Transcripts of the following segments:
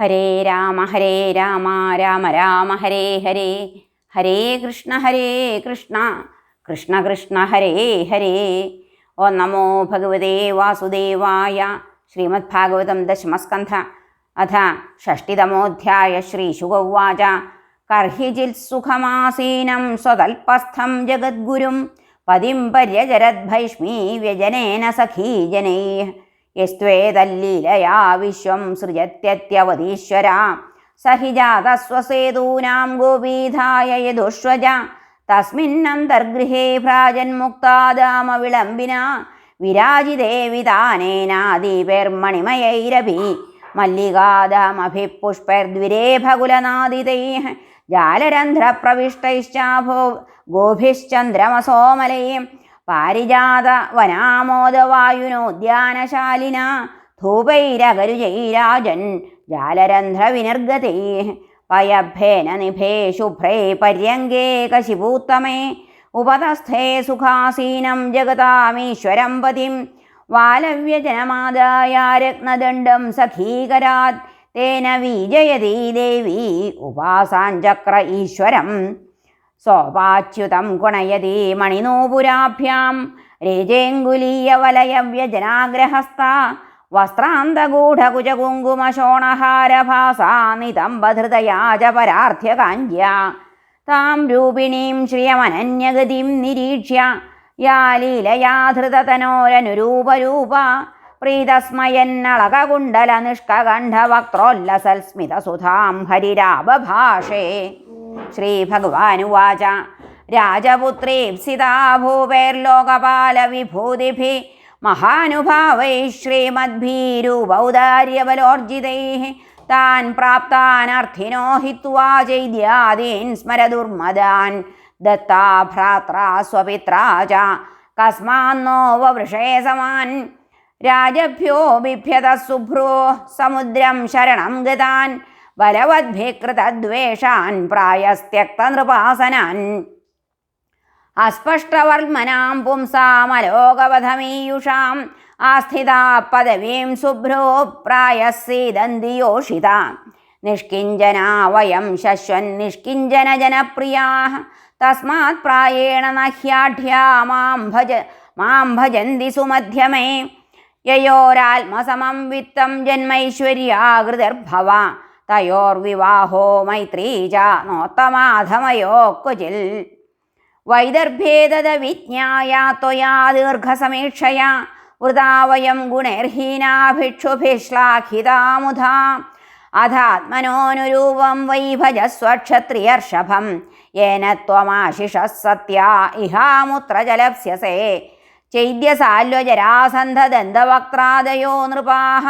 ഹരേ രാമ ഹരേ രാമ രാമ രാമ ഹരേ ഹരേ. ഹരേ കൃഷ്ണ ഹരേ കൃഷ്ണ. കൃഷ്ണ കൃഷ്ണ ഹരേ ഹരേ. ഓ നമോ ഭഗവതേ വാസുദേവായ ശ്രീമദ്ഭാഗവതം ദശമസ്കന്ധ. അഥ ഷഷ്ടിതമോധ്യായ ശ്രീശുഗൗവാച കർഹിചിത് സുഖമാസീനം സ്വതൽപസ്ഥം ജഗദ്ഗുരും. പതിം പര്യചരദ്ഭൈഷ്മീ വ്യജനേന സഖീജനൈः യസ്ത്വേതല്ലീലയാ വിശ്വം സൃജത്യത്യവതീശ്വര. സഹിജാതസ്വസേതൂനാം ഗോപീധായ യദുഷ്വജ. തസ്മിന്നന്തർഗൃഹേ ഭ്രാജന്മുക്താദാമവിളംബിന വിളംബിന വിരാജിതേ വിതാനേനാദീപൈർമണിമയൈരഭി മല്ലികാദാമഭി പുഷ്പൈർദ്വിരേഭകുലനാദിതൈः ജാലരന്ധ്രപ്രവിഷ്ടൈശ്ചാഭോ ഗോഭിശ്ചന്ദ്രമസോമലയും പാരിജാത വനാമോദവായുനോദ്യാനശാലിന ധൂപൈരകരുജൈരാജൻ ജാലരന്ധ്രവിനിർഗതേ പയഭേന നിഭേ ശുഭ്രേ പര്യങ്കേ കശിഭൂത്തമേ ഉപതസ്ഥേ സുഖാസീനം ജഗതാമീശ്വരം പതിം വാലവ്യജനമാദായ രത്നദണ്ഡം സഖീകരാത് തേന വിജയതീ ദേവി ഉപാസാഞ്ചക്ര ഈശ്വരം സോപാച്യുതം ഗുണയതി മണിനൂപുരാഭ്യാം. രേജേങ്കുലീയവലയവ്യജനാഗ്രഹസ്ഥ. വസ്ത്രാന്തഗൂഢകുജകുങ്കുമശോണഹാരഭാസാ നിതംബധൃതയാ ച പരാർത്ഥ്യകാഞ്ച്യ താം രൂപിണീം ശ്രിയമനന്യഗതിം നിരീക്ഷ്യ. യാ ലീലയാ ധൃതതനോരനുരൂപരൂപ പ്രീതസ്മയന്നളകകുണ്ടല നിഷ്കകണ്ഠവക്ത്രോല്ലസൽസ്മിതസുധാം ഹരിരാബഭാഷേ ശ്രീഭഗവാനുവാച. രാജപുത്രീപ്സിതാ ഭൂപൈർലോകപാലവിഭൂതിഭിः മഹാനുഭാവൈ ശ്രീമദ്ഭീരുബൗദാര്യബലോർജിതൈ താൻ പ്രാപ്താനർത്ഥിനോ ഹിത്വാ ചൈദ്യാദീൻ സ്മരദുർമദാൻ. ദത്താ ഭ്രാത്രാ സ്വപിത്രാ ച കസ്മാന്നോ വവൃഷേ സമാൻ. രാജഭ്യോ ബിഭ്യത സുഭ്രോ സമുദ്രം ശരണം ഗതാൻ. ബലവദ്ഭികൃതദ്വേഷാൻ പ്രായസ്ത്യക്തനൃപാസനാൻ. അസ്പഷ്ടവർമ്മനാം പുംസാമലോകവധമീയുഷാം ആസ്ഥിതാ പദവീം ശുഭ്രോ പ്രായസീദന്തിയോഷിത നിഷ്കിഞ്ചനാ വയം ശശ്വൻ നിഷ്കിഞ്ചന ജനപ്രിയാ തസ്മാത് പ്രായേണ നഹ്യാഢ്യാ മാം ഭജ മാം ഭജന്തി സുമധ്യമേ. യയോരാത്മസമം വിത്തം ജന്മൈശ്വര്യാകൃതിർഭവ തയോർവിവാഹോ മൈത്രീജ നോത്തമാധമയോക്കുചിൽ. വൈദർഭേദത വിജ്ഞായ ത്വയാ ദീർഘസമീക്ഷയ. വൃതാവയം വയം ഗുണൈർഹീനാഭിക്ഷുഭിശ്ലാഘിതാമുധാ. അഥാത്മനോനുരൂപം വൈ ഭജസ്വക്ഷത്രിയർഷഭം യേന ത്വമാശിഷ സത്യ ഇഹാമുത്ര ജലപ്സ്യസേ ചൈദ്യസാല്വജരാസന്ധദന്തവക്ത്രാദയോ നൃപാः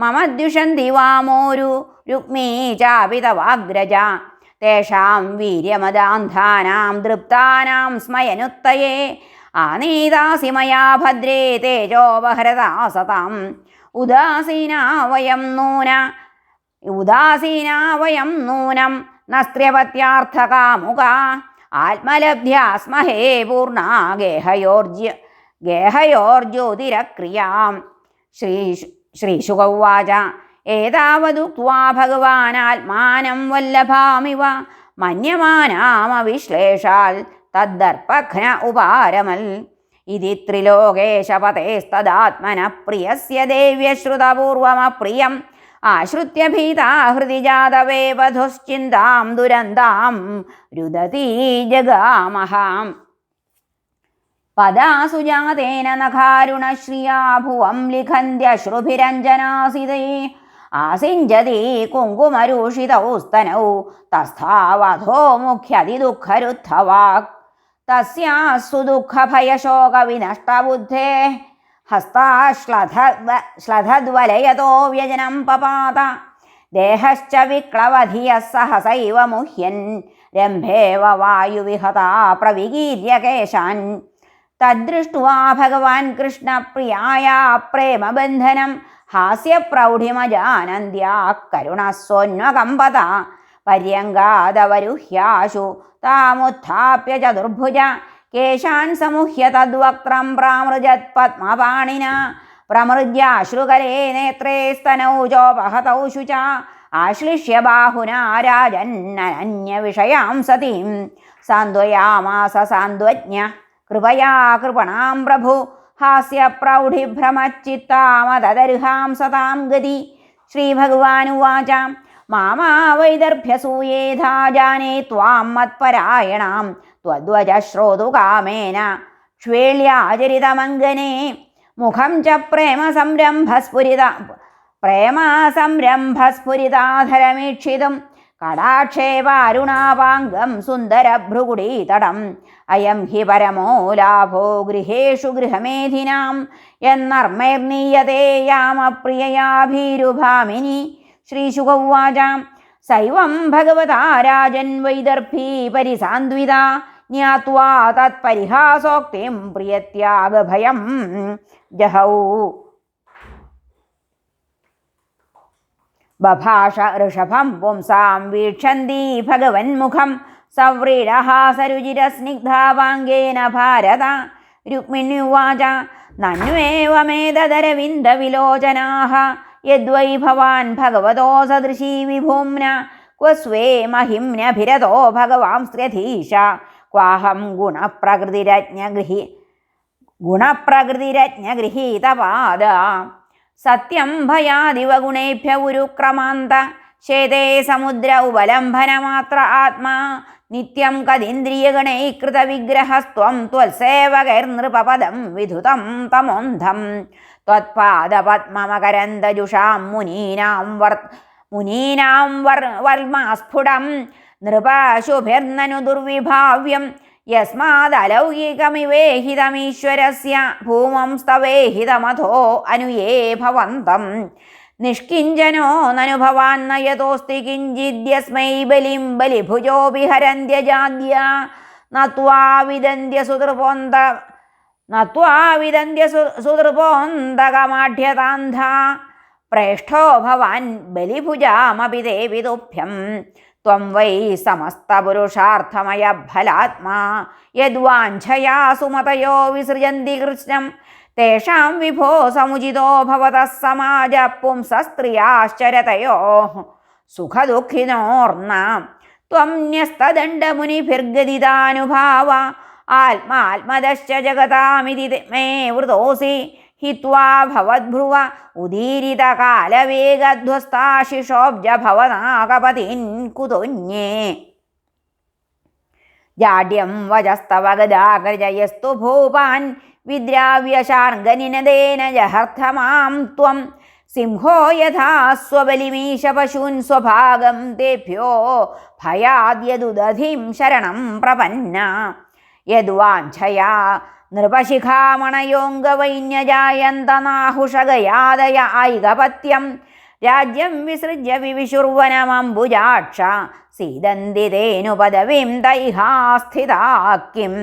മമ ദ്വിഷന്തി വാമോരു രുക്മീ ചാപിതവാഗ്രജ തേഷാം വീര്യമദാന്ധാനാം ദൃപ്താനാം സ്മയനുത്തയേ. ആനീതാസി മയാ ഭദ്രേ തേജോപഹരതാ സതാം ഉദാസീനാ വയം നൂന ഉദാസീനാ വയം നൂനം നസ്ത്രപത്യാർത്ഥകാമുക ആത്മലബ്ധ്യാസ്മഹേ പൂർണ ഗേഹയോർജ്യ ഗേഹയോർജ്യോതിരക്രിയാം. ശ്രീ ശ്രീശുകൗവാച ഏതാവതുക്വാ ഭഗവാനാത്മാനം വല്ലഭാമിവ. മന്യമാനാമവിശ്ലേഷാൽ തദ്ദർപ്പഘ്ന ഉപാരമൽ ഇതി ത്രിലോകേശപതേസ്തദാത്മന പ്രിയസ്യ ദേവ്യശ്രുതപൂർവമപ്രിയം. ആശ്രിത്യ ഭീതാഹൃതി ജാതവേ വധുശ്ചിന്താം ദുരന്താം രുദതീ ജഗാമഹാം പദാസുജാതേന നഖാരുണശ്രിയാ ഭുവം ലിഖന്ത്യശ്രുഭിരഞ്ജനാസിതേ. ആസിഞ്ചതി കുങ്കുമരൂഷിതൗ സ്തനൗ തസ്ഥാവധോ മുഖ്യതിദുഃഖരുദ്ധവാക്. തസ്യാസ്സു ദുഃഖഭയശോകവിനഷ്ടബുദ്ധേ. ഹസ്താശ്ലധ ശ്ലധദ്വലയതോ വ്യജനം പപാത. ദേഹശ്ച വിക്ലവധിയः സഹസൈവ മുഹ്യൻ. രംഭേവ വായുവിഹതാ പ്രവികീര്യകേശാൻ തദ്ദൃഷ്ട്വാ ഭഗവാൻ കൃഷ്ണ പ്രിയായ പ്രേമബന്ധനം. ഹാസ്യപ്രൗഢിമജാനന്ദ്യാ കരുണസ്വന്വകമ്പത പര്യങ്കാദവരുഹ്യാശു താമുത്ഥാപ്യ ചതുർഭുജ കേശാൻ സമുഹ്യ തദ്വക്ത്രം പ്രാമൃജത് പത്മപാണിന പ്രമൃജ്യാശ്രുകലേ നേത്രേ സ്തനൗജോപഹതൗ ശുച ആശ്ലിഷ്യ ബാഹുനാ രാജന്നന്യവിഷയാം സതീം സാന്ത്വയാമാസ സാന്ത്വജ്ഞ. കൃപയാ കൃപണാം പ്രഭു. ഹാസ്യപ്രൗഢിഭ്രമച്ചിത്താമതദർഹാം സതാം ഗതി. ശ്രീഭഗവാനുവാച മാമാവൈദർഭ്യസൂയേധാ ജാനേ ത്വാം മത്പരായണാം. ത്വദ്വജ ശ്രോതുകാമേന ക്ഷ്വേള്യാചരിതമംഗനെ മുഖം ച പ്രേമ സംരംഭസ്ഫുരിത പ്രേമ സംരംഭസ്ഫുരിതാധരമീക്ഷിതും. കടാക്ഷേപാരുണാപാംഗം സുന്ദരഭ്രുകുടീതടം. അയം ഹി പരമോ ലാഭോ ഗൃഹേഷു ഗൃഹമേധിനാം എന്നർമ്മൈർനീയതേ യാമപ്രിയയാഭീരുഭാമിനി ശ്രീശുക ഉവാച സൈവം ഭഗവതാ രാജൻ വൈദർഭീ പരിസാന്വിത ജ്ഞാത്വാ തത്പരിഹാസോക്തിം പ്രിയത്യാഗഭയം ജഹൗ. ബഭാഷ ഋഷഭം പുംസാം വീക്ഷന്തി ഭഗവന്മുഖം സവ്രീഡഹാസരുചിരസ്നിഗ്ധാവാങ്കേന ഭാരത രുക്മിണ്യുവാച നന്വേവമേതരവിന്ദവിലോചനാः യദ്വൈ ഭവാൻ ഭഗവതോ സദൃശീ വിഭൂമ്ന ക്വ സ്വേ महिम्न्यभिरतो भगवांस्त्यधीश क्वाहं गुणप्रकृतिरज्ञगृहि ഗുണപ്രകൃതിരജ്ഞഗൃഹീതപാദ സത്യം ഭയാദിവ ഗുണേഭ്യ ഉരുക്രമാന്ത. ശേതേ സമുദ്ര ഉപലംഭനമാത്ര ആത്മാ. നിത്യം കതീന്ദ്രിയഗണൈകൃത വിഗ്രഹസ്ത്വം ത്വത്സേവകൈർനൃപദം വിധുതം തമോന്ധം. ത്വത്പാദപത്മമകരന്തജുഷാം മുനീനാം വർ മുനീനാം വർ വർമാസ്ഫുടം. നൃപശുഭിർനനു ദുർവിഭാവ്യം യസ്മാദലൗകികമിവേഹിതമീശ്വരസ്യ ഭൂമം സ്തവേഹിതമഥോ അനുയേ ഭവന്തം നിഷ്കിഞ്ചനോ നനു ഭവാൻ നയതോസ്തി കിഞ്ചിദ്യസ്മൈ ബലിം ബലിഭുജോപി ഹരന്ത്യജാദ്യ നത്വാ വിദന്ത്യ സുതൃപോന്ത നത്വാ വിദന്ത്യ സുതൃപോന്തകമാഢ്യതാന്ധ പ്രേഷ്ഠോ ഭവാൻ ബലിഭുജാമപി ദേവിതുഭ്യം ത്വം വൈ സമസ്തപുരുഷാർത്ഥമയ ഫലാത്മാ യദ്വാഞ്ഛയാ സുമതയോ വിസൃജന്തി കൃഷ്ണം. തേഷാം വിഭോ സമുചിതോ ഭവതഃ സമാജ പുംസസ്ത്രിയാശ്ചരതയോ സുഖദുഃഖിനോർന്ന. ത്വം ന്യസ്തദണ്ഡമുനിഭിർഗതിദാനുഭാവ. ആത്മാത്മദശ്ച ജഗതാമിതി മേ हित्वा भवद्भ्रुव उदीरितकालवेगध्वस्ताशिशोब्जभवनागपतिन् कुतुन्ये। जाड्यं वजस्तव गदाग्रजयस्तु भूपान् विद्राव्यशार्गनिनदेन जहर्थ माँ त्वं। सिंहो यथा स्वबलिमीश पशून् स्वभागं तेभ्यो भयाद्यदुदधिं शरणं प्रपन्ना। यद्वाञ्छया യദ്വാഞ്ഛയാ നൃപശിഖാമണയോങ്കവൈന്യജായന്തനാഹുഷഗയാദയ ഐകപത്യം രാജ്യം വിസൃജ്യ വിവിശുർവനമംബുജാക്ഷ. സീദന്തി തേനു പദവിം തൈഹാസ്ഥിതാക്കിം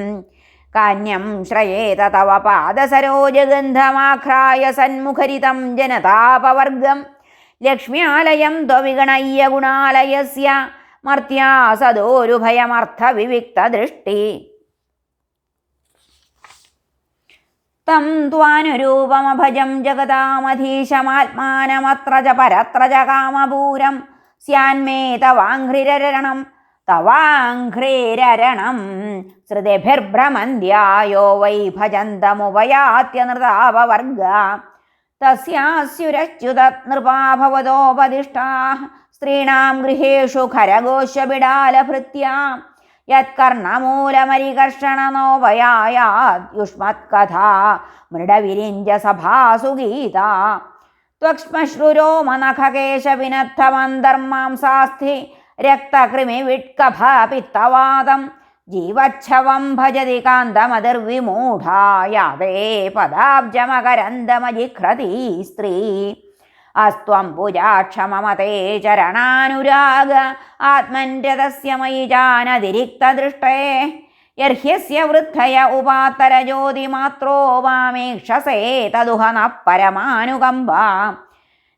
കാന്യം ശ്രയേത തവ പാദസരോജഗന്ധമാഘ്രായ സന്മുഖരിതം ജനതാപവർഗം. ലക്ഷ്മ്യാലയം ത്വവിഗണയ്യ ഗുണാലയസ്യ. മർത്യാ സദോരുഭയമർത്ഥ വിവിക്തദൃഷ്ടി തം ത്വാനുരൂപമഭജം ജഗതാമധീശമാത്മാനമത്ര ച പരത്ര ച കാമപൂരം സ്യാന്മേ തവാഘ്രിരരണം തവാഘ്രിരരണം ശ്രുതിഭിർഭ്രമന്ധ്യായോ വൈ ഭജന്തമുപയാത്യനൃതാപവർഗ. തസ്യാസ്യുരച്യുത നൃപാ ഭവതോപദിഷ്ടാ സ്ത്രീണാം ഗൃഹേഷു ഖരഘോഷബിഡാലഭൃത്യാ യത്കർണമൂലമരികർഷണനോപയായുഷ്മത്കഥാ മൃഡവിരിഞ്ച സഭാസു ഗീത ത്വക്ഷ്മശ്രുരോമനഖകേശവിനദ്ധമന്തർമാംസാസ്ഥി രക്തകൃമിവിട്കഭ പിത്തവാദം ജീവച്ഛവം ഭജതി കാന്തമതിർവിമൂഢായാതേ പദാബ്ജമകരന്തമജിഘ്രതി സ്ത്രീ. അസ്ത്വം പുജാക്ഷമമതേ ചരണാനുരാഗ ആത്മൻരതസ്യ മയി ജാനതിരിക്തദൃഷ്ടേ. യർഹ്യസ്യ വൃദ്ധയ ഉപാത്തര ജ്യോതിമാത്രോ വാമേക്ഷസേ തദുഹ ന പരമാനുകമ്പ.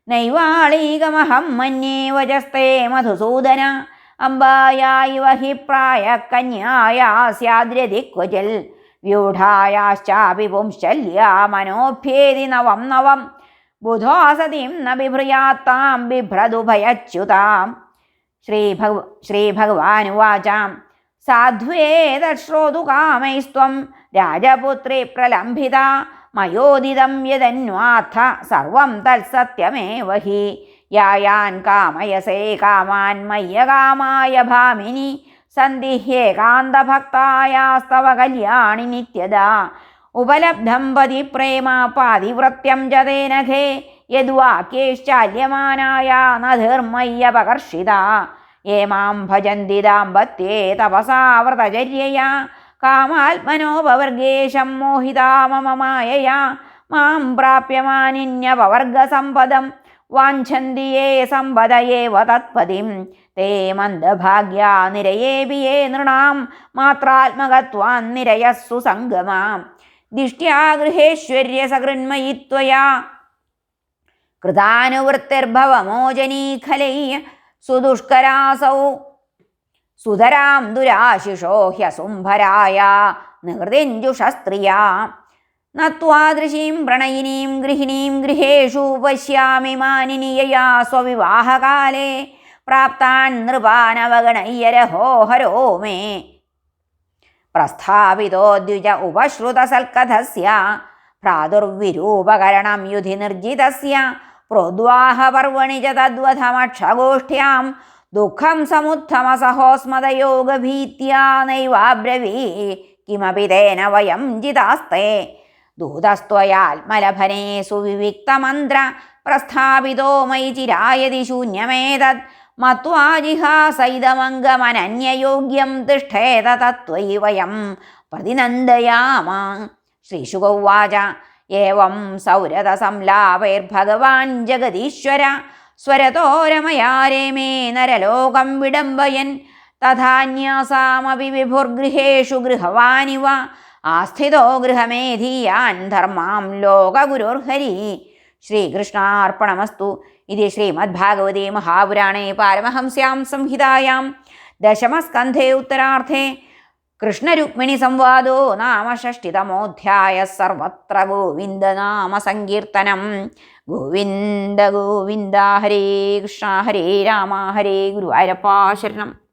നൈവാളീകമഹം മന്യേ വജസ്തേ മധുസൂദന. അംബായായിവ ഹി പ്രായ കന്യായാ സ്യാദ്രതി ക്വചിൽ വ്യൂഢായാശ്ചാപി പുംശല്യാ മനോഭ്യേതി നവം നവം. ബുധോസതിം ന ബിഭ്രയാത്താം ബിഭ്രതുഭയച്യുതാം ശ്രീഭഗ ശ്രീഭഗവാനുവാചാം സാധ്വേതശ്രോതു കാമൈസ്ത്വം രാജപുത്രി പ്രലംഭിത. മയോദിതം യദന്വാർത്ഥ സർവം തത്സത്യമേവ ഹി. യായാൻ കാമയസേ കാമാൻ മയ്യകാമായ ഭാമിനി. സന്ദിഹ്യേകാന്തഭക്തായാസ്തവ കല്യാണി നിത്യദാ. ഉപലബ്ധം പതി പ്രേമ പാതിവൃത്യം ച തേനഘേ യദ്വാക്യേശ്ചാല്യമാനായ നധർമ്മയ്യപകർഷിത. യേ മാം ഭജന്തി ദാമ്പത്യേ തപസാ വ്രതചര്യയാ. കാമാത്മനോപവർഗേശം മോഹിതാ മാം പ്രാപ്യമാനിന്യപവർഗസമ്പദം വാഞ്ചന്തി യേ സമ്പദയേവ തത്പതിം. തേ മന്ദഭാഗ്യാ നിരയേപി യേ നൃണാം. മാത്രാത്മകത്വാൻ നിരയസ്സു സംഗമാം. ദിഷ്ട്യാ ഗൃഹേശ്വര്യ സകൃന്മയി ത്വയാ കൃതാനുവൃത്തിർഭവമോചനീഖലൈ സുദുഷ്കരാസൗ. സുധരാം ദുരാശിഷോ ഹ്യസുംഭരായ. നിഹൃതിഞ്ജുഷസ്ത്രിയാ നത്വാദൃശീം പ്രണയിനീം ഗൃഹിണീം ഗൃഹേഷു പശ്യാമി മാനിനിയയാ സ്വവിവാഹകാലേ. പ്രാപ്താൻ നൃപാനവഗണയ്യരഹോ ഹരോ മേ. പ്രസ്ഥാപിതോ ദ്വിജ ഉപശ്രുതസൽക്കഥസ്യ പ്രാദുർവിരൂപകരണം യുധി നിർജിതസ്യ പ്രോദ്വാഹപർവണി ച തദ്വധമക്ഷഗോഷ്ഠ്യാം ദുഃഖം സമുത്ഥമസഹോസ്മദയോഗഭീത്യാ നൈവാബ്രവീ കിമപി തേന വയം ജിതാസ്തേ. ദൂതസ്ത്വയാത്മലഭനെ സുവിവിക്തമന്ത്ര പ്രസ്ഥാപിതോ മയി ചിരായതി ശൂന്യമേതത് മത്വാ ജിഹാസൈതമംഗമനന്യയോഗ്യം തിഷ്ഠേത തത്വയി വയം പ്രതിനന്ദയാമ. ശ്രീശുഗൗവാച ഏവം സൗരത സംലാപൈർഭഗവാൻ ജഗദീശ്വര സ്വരതോരമയാരേമേ നരലോകം വിടംബയൻ. തഥാന്യാസാമപി വിഭുർഗൃഹേഷു ഗൃഹവാനിവ ആസ്ഥിതോ ഗൃഹമേധീയാൻ ധർമാം ലോകഗുരുർഹരി ശ്രീകൃഷ്ണാർപ്പണമസ്തു. ഇത് ശ്രീമദ്ഭാഗവതേ മഹാപുരാണേ പാരമഹംസ്യാം സംഹിതായാം. ദശമസ്കന്ധേ ഉത്തരാർത്ഥേ. കൃഷ്ണരുക്മിണി സംവാദോ നാമ ഷഷ്ടിതമോധ്യായ സർവത്ര ഗോവിന്ദനാമ സങ്കീർത്തനം ഗോവിന്ദ ഗോവിന്ദ ഹരേ കൃഷ്ണ ഹരേ രാമ ഹരേ ഗുരുവായൂരപ്പാ ശരണം.